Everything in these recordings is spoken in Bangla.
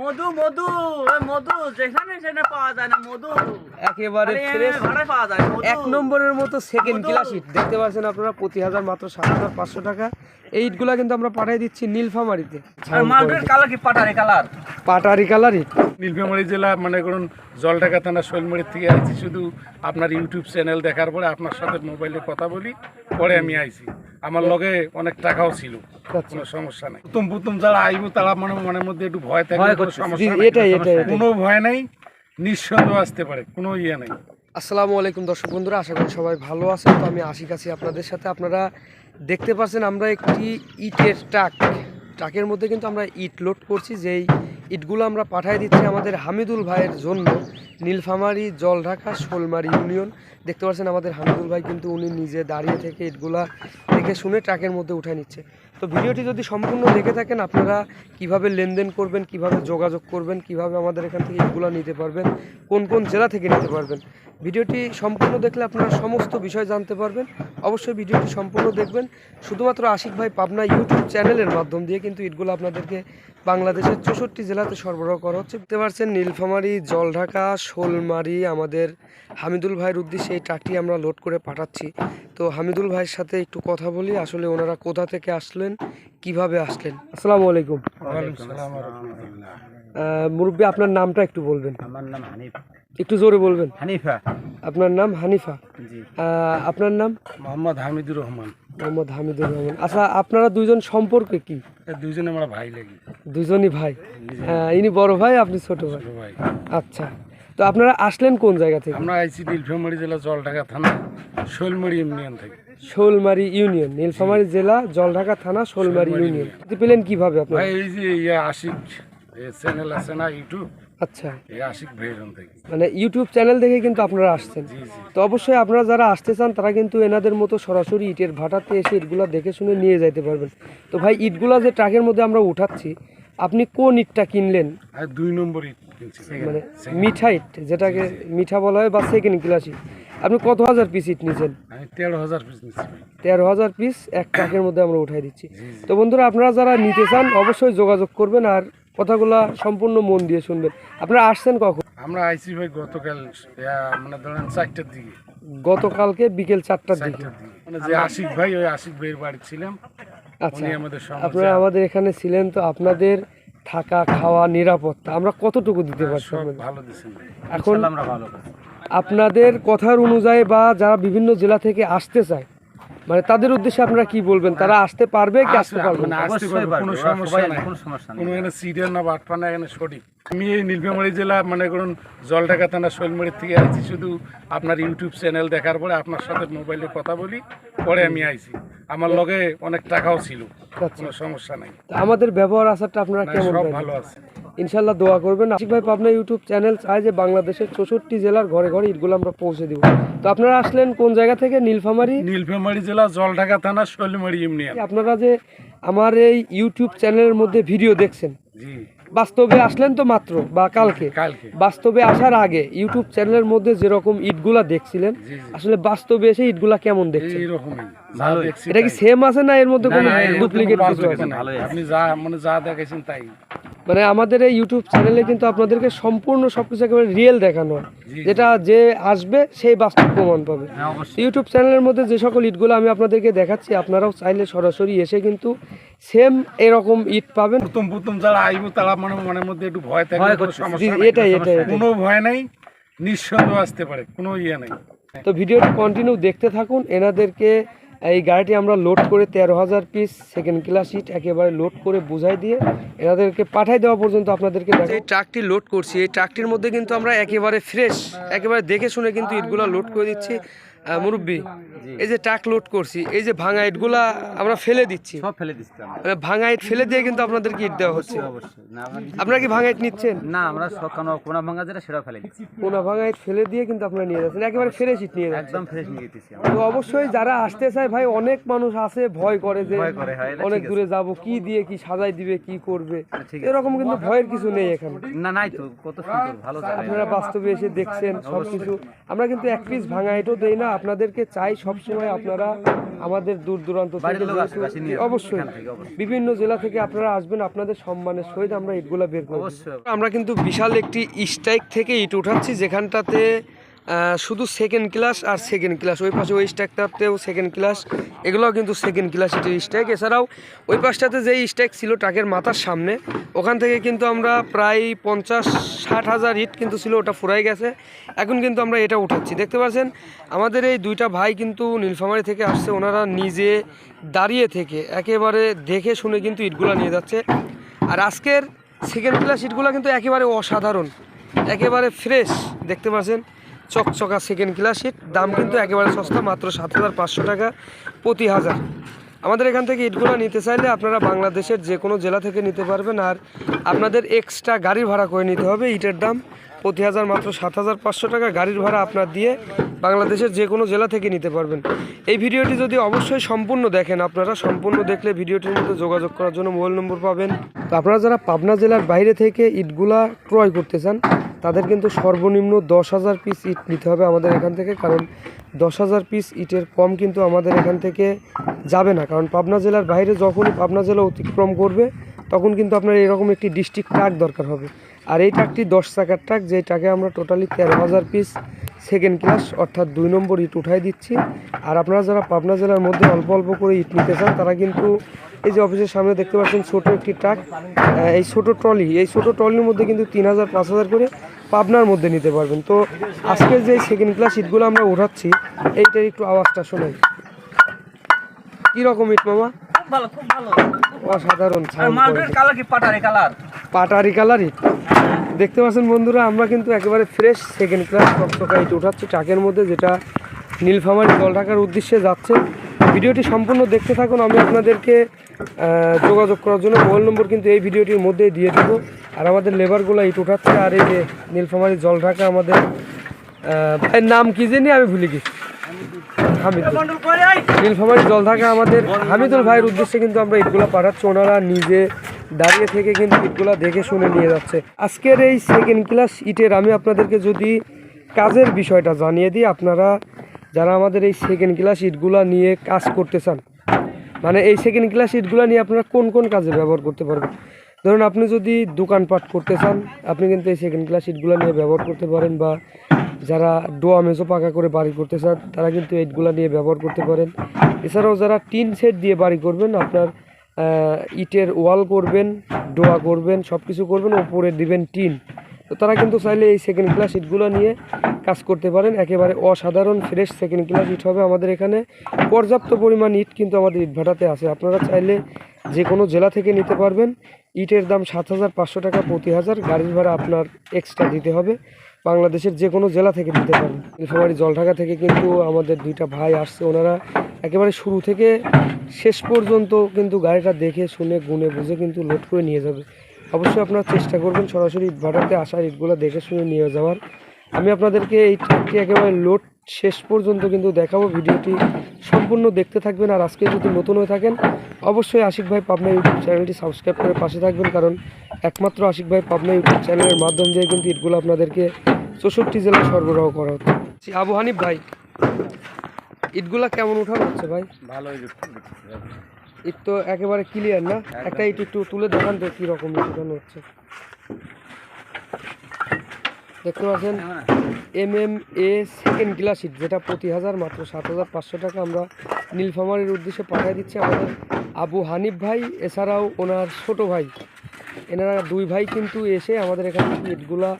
মধু মধু মধু যেখানে সেখানে পাওয়া যায় না মধু একেবারে ফ্রেশ পাওয়া যায়। এক নম্বরের মতো সেকেন্ড। ক্লাস দেখতে পাচ্ছেন আপনারা প্রতি হাজার মাত্র সাত হাজার পাঁচশো টাকা এই ইটগুলা কিন্তু আমরা পাঠিয়ে দিচ্ছি নীলফামারিতে। পাটারি কালার পাটারি কালার? ইট নীলফামারী জেলা মনে করুন জলঢাকা থানা থেকে আইছি শুধু আপনার ইউটিউব চ্যানেল দেখার পরে আপনার সাথে মোবাইলে কথা বলি পরে আমি আইছি। আমার লগে অনেক টাকাও ছিল আচ্ছা। কোনো সমস্যা নাই। প্রথম প্রথম যারা আইব তারা মানে মনের মধ্যে একটু ভয় থাকে সমস্যা এটাই এটাই। কোনো ভয় নাই নিঃসন্দেহ আসতে পারে কোনো ইয়ে নাই। আসসালামু আলাইকুম দর্শক বন্ধুরা আশা করি সবাই ভালো আছেন। তো আমি আশিক আছি আপনাদের সাথে। আপনারা দেখতে পাচ্ছেন আমরা একটি ইটের ট্রাক। ট্রাকের মধ্যে কিন্তু আমরা ইট লোড করছি। যেই ইটগুলো আমরা পাঠিয়ে দিচ্ছি আমাদের হামিদুল ভাইয়ের জন্য, নীলফামারি, জলঢাকা, শোলমারি ইউনিয়ন। দেখতে পাচ্ছেন আমাদের হামিদুল ভাই কিন্তু উনি নিজে দাঁড়িয়ে থেকে ইটগুলা দেখে শুনে ট্রাকের মধ্যে উঠে নিচ্ছে। তো ভিডিওটি যদি সম্পূর্ণ দেখে থাকেন, আপনারা কীভাবে লেনদেন করবেন, কীভাবে যোগাযোগ করবেন, কীভাবে আমাদের এখান থেকে ইটগুলো নিতে পারবেন, কোন কোন জেলা থেকে নিতে পারবেন, ভিডিওটি সম্পূর্ণ দেখলে আপনারা সমস্ত বিষয় জানতে পারবেন। অবশ্যই ভিডিওটি সম্পূর্ণ দেখবেন। শুধুমাত্র আশিক ভাই পাবনা ইউটিউব চ্যানেলের মাধ্যম দিয়ে কিন্তু ইটগুলো আপনাদেরকে বাংলাদেশের চৌষট্টি জেলাতে সরবরাহ করা হচ্ছে। দেখতে পারছেন নীলফামারি, জলঢাকা, শোলমারি, আমাদের হামিদুল ভাইয়ের উদ্দেশ্যে এই ট্রাকটি আমরা লোড করে পাঠাচ্ছি। তো হামিদুল ভাইয়ের সাথে একটু কথা বলি। আসলে ওনারা কোথা থেকে আসলেন কীভাবে আসলেন? আসসালামু আলাইকুম। মুরব্বী আপনার নামটা একটু বলবেন। আমার নাম হানিফ। একটু জোরে বলবেন। হানিফা। আপনার নাম হানিফা? আপনার নাম? মোহাম্মদ হামিদুর রহমান। মোহাম্মদ হামিদুর রহমান। আচ্ছা আপনারা দুইজন সম্পর্কে কি? দুইজনে আমরা ভাই লাগি। দুজনই ভাই। আহ, ইনি বড় ভাই আপনি ছোট ভাই। ছোট ভাই। আচ্ছা। তো আপনারা আসলেন কোন জায়গা থেকে? আমরা আইসি নীলফামারী জেলা জলঢাকা থানা শৈলমারি ইউনিয়ন থেকে। শোলমারি ইউনিয়ন নীলফামারী জেলা জলঢাকা থানা শোলমারি ইউনিয়ন। পেলেন কীভাবে আপনারা? ভাই এই যে ইয়ে আশিক চ্যানেল আছে না ইউটিউব? আচ্ছা। এই আশিক ভাইরন থেকে। মানে ইউটিউব চ্যানেল দেখে কিন্তু আপনারা আসছেন। জি জি। তো অবশ্যই আপনারা যারা আসতে চান তারা কিন্তু এনাদের মতো সরাসরি ইটের ভাটাতে এসে ইটগুলা দেখে শুনে নিয়ে যাইতে পারবেন। তো ভাই ইটগুলা যে ট্রাকের মধ্যে আমরা উঠাচ্ছি আপনি কোন ইটটা কিনলেন? দুই নম্বর ইট মানে মিঠা ইট যেটাকে মিঠা বলা হয় বা সেকেন্ড ক্লাস ইট আপনি কত হাজার পিস ইট নিয়েছেন? তেরো হাজার পিস তেরো হাজার পিস এক ট্রাকের মধ্যে আমরা উঠাই দিচ্ছি। তো বন্ধুরা আপনারা যারা নিতে চান অবশ্যই যোগাযোগ করবেন আর কথাগুলা সম্পূর্ণ মন দিয়ে শুনবেন। আপনারা আসছেন কখন? আমরা আইসি ভাই গতকাল মানে ধরেন চারটার দিকে। গতকালকে বিকেল চারটার দিকে। চারটার দিকে। মানে যে আশিক ভাই ওই আশিক ভাইয়ের বাড়ি ছিলাম। আচ্ছা আপনারা আমাদের এখানে ছিলেন তো আপনাদের থাকা খাওয়া নিরাপত্তা আমরা কতটুকু দিতে পারছি দিচ্ছেন ভাই এখন আপনাদের কথার অনুযায়ী বা যারা বিভিন্ন জেলা থেকে আসতে চায় মানে তাদের উদ্দেশ্যে আপনারা কি বলবেন? তারা আসতে পারবে কি আসতে পারবে না? না? আসতে পারবে কোনো সমস্যা নাই কোনো এখানে সিরিয়াল না বাটপা না এখানে সঠিক। আমি এই নীলফামারী জেলা মনে করুন জলঢাকা থানা শৈলমারি থেকে আইছি শুধু আপনার ইউটিউব চ্যানেল দেখার পরে আপনার সাথে মোবাইলে কথা বলি পরে আমি আইছি। আমার লগে অনেক টাকাও ছিল আচ্ছা। কোনো সমস্যা নাই। আমাদের ব্যবহার আচারটা আপনারা কেমন সব ভালো আছে। ইনশাল্লাহ দোয়া করবেন। আশিক ভাই পাবনা ইউটিউব চ্যানেল চায় যে বাংলাদেশের চৌষট্টি জেলার ঘরে ঘরে ইটগুলো আমরা পৌঁছে দিব। তো আপনারা আসলেন কোন জায়গা থেকে? নীলফামারি? নীলফামারী জেলা জলঢাকা থানা শৈলমারি ইউনিয়ন। আপনারা যে আমার এই ইউটিউব চ্যানেলের মধ্যে ভিডিও দেখছেন জি। বাস্তবে আসলেন তো মাত্র বা কালকে। বাস্তবে আসার আগে ইউটিউব চ্যানেলের মধ্যে যেরকম ইটগুলা দেখছিলেন আসলে বাস্তবে এসে ইটগুলা কেমন দেখছেন? এইরকমই। এটা কি সেম আছে না এর মধ্যে কোনো ডুপ্লিকেট কিছু আছে? আপনি যা মানে যা দেখাইছেন তাই। মানে আমাদের এই ইউটিউব চ্যানেলে কিন্তু আপনাদেরকে সম্পূর্ণ সবকিছু একেবারে রিয়েল দেখানো। হয় যেটা যে আসবে সেই বাস্তব প্রমাণ পাবে। ইউটিউব চ্যানেলের মধ্যে যে সকল ইটগুলো আমি আপনাদেরকে দেখাচ্ছি আপনারাও চাইলে সরাসরি এসে কিন্তু সেম এরকম ইট পাবেন। প্রথম প্রথম যারা আইব তারা মানে মনের মধ্যে একটু ভয় থাকে এটাই এটাই। কোনো ভয় নাই নিঃসন্দেহ আসতে পারে কোনো ইয়ে নাই। তো ভিডিওটি কন্টিনিউ দেখতে থাকুন এনাদেরকে এই গাড়িটি আমরা লোড করে তেরো হাজার পিস সেকেন্ড ক্লাস সিট একেবারে লোড করে বোঝাই দিয়ে এনাদেরকে পাঠাই দেওয়া পর্যন্ত আপনাদেরকে এই ট্রাকটি লোড করছি। এই ট্রাকটির মধ্যে কিন্তু আমরা একেবারে ফ্রেশ একেবারে দেখে শুনে কিন্তু ইটগুলো লোড করে দিচ্ছি মুরব্বি। এই যে ট্রাক লোড করছি এই যে ভাঙা ইটগুলা আমরা ফেলে দিচ্ছি। সব ফেলে দিচ্ছি আমরা। মানে ভাঙা ইট ফেলে দিয়ে কিন্তু আপনাদেরকে ইট দেওয়া হচ্ছে। আপনারা কি ভাঙা ইট নিচ্ছেন? না আমরা সব কোনো ভাঙা যেটা সেটাও ফেলে দিচ্ছি। কোনা ভাঙা ইট ফেলে দিয়ে কিন্তু আপনারা নিয়ে যাচ্ছেন। একেবারে ফ্রেশ ইট নিয়ে একদম ফ্রেশ নিয়ে আমরা। তো অবশ্যই যারা আসতে চায় ভাই অনেক মানুষ আছে ভয় করে যে অনেক দূরে যাব কি দিয়ে কি সাজাই দিবে কি করবে? এরকম কিন্তু ভয়ের কিছু নেই এখানে। না নাই তো কত সুন্দর ভালো আপনারা বাস্তবে এসে দেখছেন সবকিছু। আমরা কিন্তু এক পিস ভাঙা ইটও দেই না আপনাদেরকে চাই সবসময় আপনারা আমাদের দূর দূরান্ত অবশ্যই। বিভিন্ন জেলা থেকে আপনারা আসবেন আপনাদের সম্মানের সহিত আমরা ইটগুলা বের করব আমরা কিন্তু বিশাল একটি স্ট্রাইক থেকে ইট উঠাচ্ছি যেখানটাতে শুধু সেকেন্ড ক্লাস আর সেকেন্ড ক্লাস ওই পাশে ওই স্ট্যাকটাতেও সেকেন্ড ক্লাস এগুলোও কিন্তু সেকেন্ড ক্লাস ইটের স্ট্যাক এছাড়াও ওই পাশটাতে যেই স্ট্যাক ছিল ট্রাকের মাথার সামনে, ওখান থেকে কিন্তু আমরা প্রায় পঞ্চাশ, ষাট হাজার হিট কিন্তু ছিল, ওটা ফুরাই গেছে। এখন কিন্তু আমরা এটা উঠাচ্ছি। দেখতে পাচ্ছেন, আমাদের এই দুইটা ভাই কিন্তু নীলফামারি থেকে আসছে। ওনারা নিজে দাঁড়িয়ে থেকে একেবারে দেখে শুনে কিন্তু ইটগুলো নিয়ে যাচ্ছে। আর আজকের সেকেন্ড ক্লাস ইটগুলো কিন্তু একেবারে অসাধারণ। একেবারে ফ্রেশ দেখতে পাচ্ছেন চকচকা সেকেন্ড ক্লাস সিট দাম কিন্তু একেবারে সস্তা, মাত্র সাত হাজার পাঁচশো টাকা, প্রতি হাজার। আমাদের এখান থেকে ইটগুলো নিতে চাইলে আপনারা বাংলাদেশের যে কোনো জেলা থেকে নিতে পারবেন, আর আপনাদের এক্সট্রা গাড়ি ভাড়া করে নিতে হবে, ইটের দাম প্রতি হাজার মাত্র সাত হাজার পাঁচশো টাকা গাড়ির ভাড়া আপনার দিয়ে বাংলাদেশের যে কোনো জেলা থেকে নিতে পারবেন। এই ভিডিওটি যদি অবশ্যই সম্পূর্ণ দেখেন, আপনারা সম্পূর্ণ দেখলে ভিডিওটির মধ্যে যোগাযোগ করার জন্য মোবাইল নম্বর পাবেন। তো আপনারা যারা পাবনা জেলার বাইরে থেকে ইটগুলা ক্রয় করতে চান তাদের কিন্তু সর্বনিম্ন দশ হাজার পিস ইট নিতে হবে আমাদের এখান থেকে, কারণ দশ হাজার পিস ইটের কম কিন্তু আমাদের এখান থেকে যাবে না। কারণ পাবনা জেলার বাইরে যখনই পাবনা জেলা অতিক্রম করবে, তখন কিন্তু আপনার এরকম একটি ডিস্ট্রিক্ট ট্রাক দরকার হবে। আর এই ট্রাকটি দশ চাকার ট্রাক যে ট্রাকে আমরা টোটালি তেরো হাজার পিস সেকেন্ড ক্লাস অর্থাৎ দুই নম্বর ইট উঠাই দিচ্ছি। আর আপনারা যারা পাবনা জেলার মধ্যে অল্প অল্প করে ইট নিতে চান, তারা কিন্তু এই যে অফিসের সামনে দেখতে পাচ্ছেন ছোট একটি ট্রাক এই ছোট ট্রলি এই ছোট ট্রলির মধ্যে কিন্তু তিন হাজার, পাঁচ হাজার করে পাবনার মধ্যে নিতে পারবেন। তো আজকের যে সেকেন্ড ক্লাস ইটগুলো আমরা উঠাচ্ছি এইটার একটু আওয়াজটা শোনাই। কীরকম ইট মামা? ভালো খুব ভালো। অসাধারণ। কালার কি? পাটারি কালার পাটারি কালার ইট দেখতে পাচ্ছেন বন্ধুরা আমরা কিন্তু একেবারে ফ্রেশ সেকেন্ড ক্লাস টকটকা ইট উঠাচ্ছি। ট্রাকের মধ্যে যেটা নীলফামারি জল ঢাকার উদ্দেশ্যে যাচ্ছে। ভিডিওটি সম্পূর্ণ দেখতে থাকুন আমি আপনাদেরকে যোগাযোগ করার জন্য মোবাইল নম্বর কিন্তু এই ভিডিওটির মধ্যেই দিয়ে দেবো। আর আমাদের লেবারগুলো ইট উঠাচ্ছে, আর এই যে নীলফামারি জল ঢাকা আমাদের ভাইয়ের নাম কি জানি আমি ভুলে গেছি। নীলফামারী জল থাকা আমাদের, হামিদুল ভাইয়ের উদ্দেশ্যে কিন্তু আমরা ইটগুলা পাঠাচ্ছি। ওনারা নিজে দাঁড়িয়ে থেকে কিন্তু ইটগুলা দেখে শুনে নিয়ে যাচ্ছে। আজকের এই সেকেন্ড ক্লাস ইটের আমি আপনাদেরকে যদি কাজের বিষয়টা জানিয়ে দিই, আপনারা যারা আমাদের এই সেকেন্ড ক্লাস ইটগুলা নিয়ে কাজ করতে চান মানে এই সেকেন্ড ক্লাস ইটগুলা নিয়ে আপনারা কোন কোন কাজে ব্যবহার করতে পারবেন? ধরুন আপনি যদি দোকানপাট করতে চান, আপনি কিন্তু এই সেকেন্ড ক্লাস ইটগুলা নিয়ে ব্যবহার করতে পারেন বা যারা ডোয়া মেজো পাকা করে বাড়ি করতে চান, তারা কিন্তু এইটগুলা নিয়ে ব্যবহার করতে পারেন। এছাড়াও যারা টিন সেট দিয়ে বাড়ি করবেন, আপনার ইটের ওয়াল করবেন, ডোয়া করবেন সব কিছু করবেন, ওপরে দিবেন টিন, তো তারা কিন্তু চাইলে এই সেকেন্ড ক্লাস ইটগুলো নিয়ে কাজ করতে পারেন। একেবারে অসাধারণ ফ্রেশ সেকেন্ড ক্লাস ইট হবে আমাদের এখানে। পর্যাপ্ত পরিমাণ ইট কিন্তু আমাদের ইট ভাটাতে আছে। আপনারা চাইলে যে কোনো জেলা থেকে নিতে পারবেন। ইটের দাম সাত হাজার পাঁচশো টাকা প্রতি হাজার, গাড়ির ভাড়া আপনার এক্সট্রা দিতে হবে। বাংলাদেশের যে কোনো জেলা থেকে নিতে পারবেন নীলফামারী, জলঢাকা থেকে কিন্তু আমাদের দুইটা ভাই আসছে, ওনারা একেবারে শুরু থেকে শেষ পর্যন্ত কিন্তু গাড়িটা দেখে, শুনে, গুনে, বুঝে কিন্তু লোড করে নিয়ে যাবে। অবশ্যই আপনারা চেষ্টা করবেন সরাসরি ইট ভাটাতে আসার ইটগুলো দেখে শুনে নিয়ে যাওয়ার। আমি আপনাদেরকে এই ট্রাকটি একেবারে লোড শেষ পর্যন্ত কিন্তু দেখাবো ভিডিওটি। সম্পূর্ণ দেখতে থাকবেন আর আজকে যদি নতুন হয়ে থাকেন অবশ্যই আশিক ভাই পাবনা ইউটিউব চ্যানেলটি সাবস্ক্রাইব করে পাশে থাকবেন কারণ একমাত্র আশিক ভাই পাবনা ইউটিউব চ্যানেলের মাধ্যম দিয়ে কিন্তু ইটগুলো আপনাদেরকে চৌষট্টি জেলায় সরবরাহ করা হচ্ছে। আবু হানিফ ভাই ইটগুলা কেমন উঠানো হচ্ছে ভাই? ভালো ইট তো একেবারে ক্লিয়ার না? একটা ইট একটু তুলে দেখান তো কীরকম উঠানো হচ্ছে। দেখতে পাচ্ছেন M M A second class ইট যেটা প্রতি হাজার মাত্র সাত হাজার পাঁচশো টাকা আমরা নীলফামারির উদ্দেশ্যে পাঠিয়ে দিচ্ছি আমাদের আবু হানিফ ভাই এছাড়াও ওনার ছোট ভাই। এনারা দুই ভাই কিন্তু এসে আমাদের এখানে থেকে ইটগুলা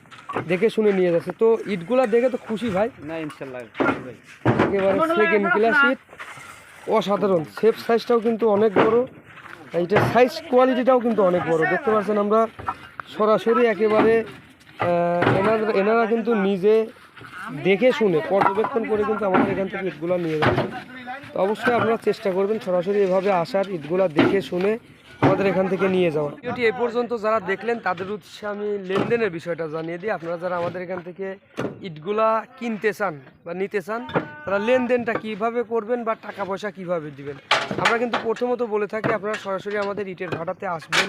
দেখে শুনে নিয়ে যাচ্ছে। তো ইটগুলা দেখে তো খুশি ভাই? না ইনশাল্লাহ একেবারে সেকেন্ড ক্লাস ইট অসাধারণ সেফ সাইজটাও কিন্তু অনেক বড়। এইটার সাইজ কোয়ালিটিটাও কিন্তু অনেক বড়। দেখতে পাচ্ছেন আমরা সরাসরি একেবারে এনারা কিন্তু নিজে দেখে শুনে পর্যবেক্ষণ করে কিন্তু আমাদের এখান থেকে ঈদগুলা নিয়ে যাচ্ছে। তো অবশ্যই আপনারা চেষ্টা করবেন সরাসরি এভাবে আসার ইটগুলা দেখে শুনে আমাদের এখান থেকে নিয়ে যাওয়া। ভিডিওটি এই পর্যন্ত যারা দেখলেন, তাদের উদ্দেশ্যে আমি লেনদেনের বিষয়টা জানিয়ে দিই। আপনারা যারা আমাদের এখান থেকে ইটগুলা কিনতে চান বা নিতে চান, তারা লেনদেনটা কীভাবে করবেন বা টাকা পয়সা কীভাবে দিবেন, আমরা কিন্তু প্রথমত বলে থাকি, আপনারা সরাসরি আমাদের ইটের ভাড়াতে আসবেন,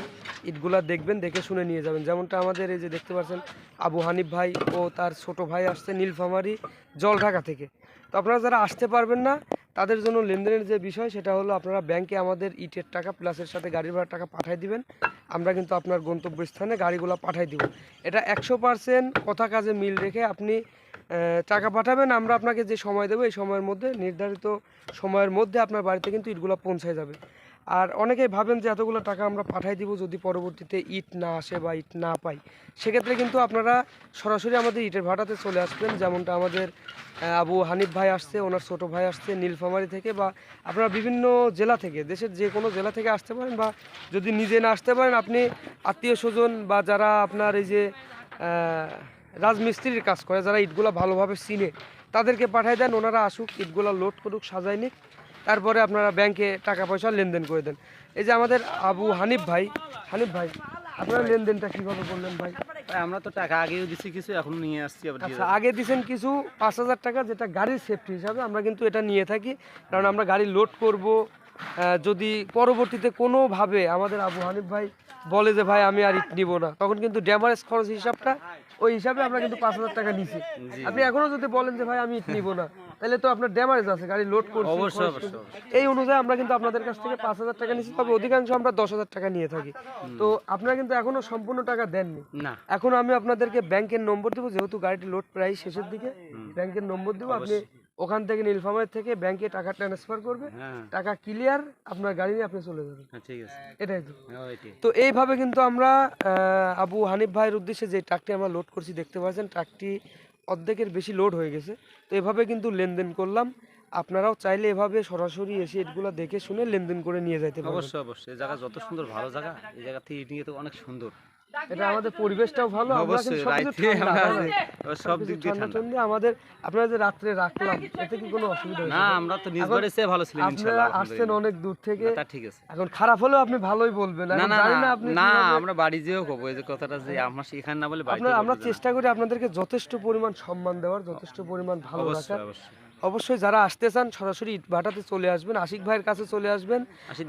ইটগুলা দেখবেন, দেখে শুনে নিয়ে যাবেন। যেমনটা আমাদের এই যে দেখতে পাচ্ছেন, আবু হানিফ ভাই ও তার ছোট ভাই আসছে নীলফামারি, জলঢাকা থেকে। তো আপনারা যারা আসতে পারবেন না তাদের জন্য লেনদেনের যে বিষয়, সেটা হলো আপনারা ব্যাংকে আমাদের ইটের টাকা প্লাসের সাথে গাড়ি ভাড়ার টাকা পাঠাই দিবেন। আমরা কিন্তু আপনার গন্তব্যস্থানে গাড়িগুলো পাঠাই দিব। এটা একশো পার্সেন্ট কথা কাজে মিল রেখে আপনি টাকা পাঠাবেন। আমরা আপনাকে যে সময় দেবো, এই সময়ের মধ্যে, নির্ধারিত সময়ের মধ্যে আপনার বাড়িতে কিন্তু ইটগুলো পৌঁছায় যাবে। আর অনেকেই ভাবেন যে এতগুলো টাকা আমরা পাঠাই দিব যদি পরবর্তীতে ইট না আসে বা ইট না পাই। সেক্ষেত্রে কিন্তু আপনারা সরাসরি আমাদের ইটের ভাড়াতে চলে আসবেন। যেমনটা আমাদের আবু হানিফ ভাই আসছে, ওনার ছোট ভাই আসছে নীলফামারি থেকে বা আপনারা বিভিন্ন জেলা থেকে, দেশের যে কোনো জেলা থেকে আসতে পারেন বা যদি নিজে না আসতে পারেন, আপনি আত্মীয় স্বজন বা যারা আপনার এই যে রাজমিস্ত্রির কাজ করে, যারা ইটগুলো ভালোভাবে চিনে, তাদেরকে পাঠাই দেন। ওনারা আসুক, ইটগুলো লোড করুক, সাজাই নিক। তারপরে আপনারা ব্যাংকে টাকা পয়সা লেনদেন করে দেন। এই যে আমাদের আবু হানিফ ভাই হানিফ ভাই আপনারা লেনদেনটা কীভাবে করলেন ভাই? আমরা তো টাকা আগেও দিছি কিছু এখন নিয়ে আসছি আচ্ছা আগে দিছেন কিছু পাঁচ হাজার টাকা যেটা গাড়ির সেফটি হিসাবে আমরা কিন্তু এটা নিয়ে থাকি। কারণ আমরা গাড়ি লোড করব যদি পরবর্তীতে কোনোভাবে আমাদের আবু হানিফ ভাই বলে যে ভাই আমি আর ইট নিব না। তখন কিন্তু ড্যামারেজ খরচ হিসাবটা ওই হিসাবে আমরা কিন্তু পাঁচ হাজার টাকা নিছি। আপনি এখনও যদি বলেন যে ভাই আমি ইট নিব না। তাহলে তো আপনার ড্যামারেজ আছে গাড়ি লোড করছি অবশ্যই, অবশ্যই, এই অনুযায়ী আমরা কিন্তু আপনাদের কাছ থেকে পাঁচ হাজার টাকা নিচ্ছি তবে অধিকাংশ আমরা দশ হাজার টাকা নিয়ে থাকি। তো আপনারা কিন্তু এখনও সম্পূর্ণ টাকা দেননি। না। এখন আমি আপনাদেরকে ব্যাংকের নম্বর দেবো যেহেতু গাড়িটি লোড প্রায় শেষের দিকে। ব্যাংকের নম্বর দেবো আপনি ওখান থেকে নীলফামারী থেকে ব্যাংকে টাকা ট্রান্সফার করবে। হ্যাঁ। টাকা ক্লিয়ার আপনার গাড়ি নিয়ে আপনি চলে যাবেন। হ্যাঁ ঠিক আছে। এটাই তো। হ্যাঁ তো এইভাবে কিন্তু আমরা আবু হানিফ ভাইয়ের উদ্দেশ্যে যে ট্রাকটি আমরা লোড করছি দেখতে পাচ্ছেন ট্রাকটি অর্ধেকের বেশি লোড হয়ে গেছে। তো এভাবে কিন্তু লেনদেন করলাম। আপনারাও চাইলে এভাবে সরাসরি এসে এগুলো দেখে শুনে লেনদেন করে নিয়ে যাইতে পারবেন। অবশ্যই অবশ্যই। এই জায়গা যত সুন্দর, ভালো জায়গা, এই জায়গা থেকে নিয়ে তো অনেক সুন্দর। এটা আমাদের পরিবেশটাও ভালো আমরা কিন্তু সবকিছু ঠান্ডা, আমরা তাই না? সব দিক দিয়ে ঠান্ডা ঠান্ডা। ঠান্ডা আমাদের আপনারা যে রাত্রে রাখলাম এতে কি কোনো অসুবিধা না আমরা তো নিজ বাড়ি চেয়ে ভালো ছিলাম আপনারা আসছেন অনেক দূর থেকে। তা ঠিক আছে। এখন খারাপ হলেও আপনি ভালোই বলবেন। না জানি না আপনি না আমরা বাড়ি যেও কব এই যে কথাটা যে আমার এখানে না বলে বাড়িতে আমরা। চেষ্টা করি আপনাদেরকে যথেষ্ট পরিমাণ সম্মান দেওয়ার যথেষ্ট পরিমাণ ভালো রাখার। অবশ্যই। যারা আসতে চান সরাসরি ইটভাটাতে চলে আসবেন আশিক ভাইয়ের কাছে চলে আসবেন।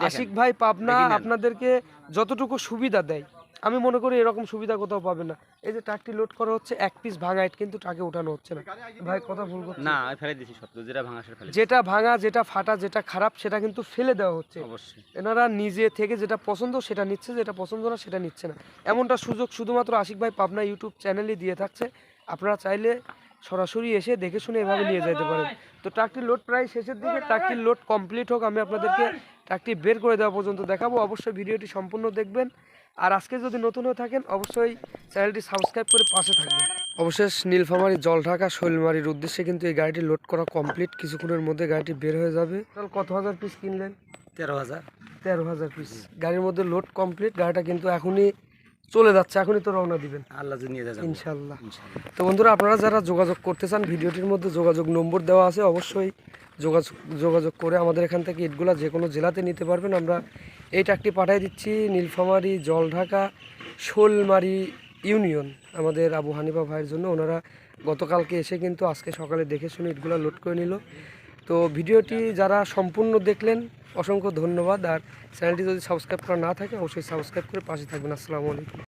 আশিক ভাই পাবনা আপনাদেরকে যতটুকু সুবিধা দেয়। আমি মনে করি এরকম সুবিধা কোথাও পাবেন না। এই যে ট্রাকটি লোড করা হচ্ছে এক পিস ভাঙা ইট কিন্তু ট্রাকে ওঠানো হচ্ছে না। ভাই কথা ভুল করছি। না আমি ফেলে দিছি সব যেটা ভাঙা সেটা ফেলে যেটা ভাঙা যেটা ফাটা যেটা খারাপ সেটা কিন্তু ফেলে দেওয়া হচ্ছে। অবশ্যই। এনারা নিজে থেকে যেটা পছন্দ সেটা নিচ্ছে যেটা পছন্দ না সেটা নিচ্ছে না। এমনটা সুযোগ শুধুমাত্র আশিক ভাই পাবনা ইউটিউব চ্যানেলই দিয়ে থাকছে। আপনারা চাইলে সরাসরি এসে দেখে শুনে এভাবে নিয়ে যেতে পারেন। তো ট্রাকটির লোড প্রায় শেষের দিকে ট্রাকটির লোড কমপ্লিট হোক আমি আপনাদেরকে ট্রাকটি বের করে দেওয়া পর্যন্ত দেখাবো। অবশ্যই ভিডিওটি সম্পূর্ণ দেখবেন। আর আজকে যদি নতুন হয়ে থাকেন অবশ্যই চ্যানেলটি সাবস্ক্রাইব করে পাশে থাকবেন। অবশেষ নীলফামারি জল ঢাকা শৈলমারির উদ্দেশ্যে কিন্তু এই গাড়িটি লোড করা কমপ্লিট। কিছুক্ষণের মধ্যে গাড়িটি বের হয়ে যাবে। কত হাজার পিস কিনলেন? তেরো হাজার। তেরো হাজার পিস গাড়ির মধ্যে লোড কমপ্লিট। গাড়িটা কিন্তু এখনই চলে যাচ্ছে এখনই তো রওনা দিবেন। আল্লাহ নিয়ে ইনশাল্লাহ তো বন্ধুরা আপনারা যারা যোগাযোগ করতে চান ভিডিওটির মধ্যে যোগাযোগ নম্বর দেওয়া আছে অবশ্যই যোগাযোগ যোগাযোগ করে আমাদের এখান থেকে ইটগুলা যে কোনো জেলাতে নিতে পারবেন। আমরা এই ট্রাকটি পাঠিয়ে দিচ্ছি নীলফামারী জলঢাকা শোলমারি ইউনিয়ন। আমাদের আবু হানিফা ভাইয়ের জন্য ওনারা গতকালকে এসে কিন্তু আজকে সকালে দেখে শুনে ইটগুলা লোড করে নিল। তো ভিডিওটি যারা সম্পূর্ণ দেখলেন অসংখ্য ধন্যবাদ। আর চ্যানেলটি যদি সাবস্ক্রাইব করা না থাকে অবশ্যই সাবস্ক্রাইব করে পাশে থাকবেন। আসসালামু আলাইকুম।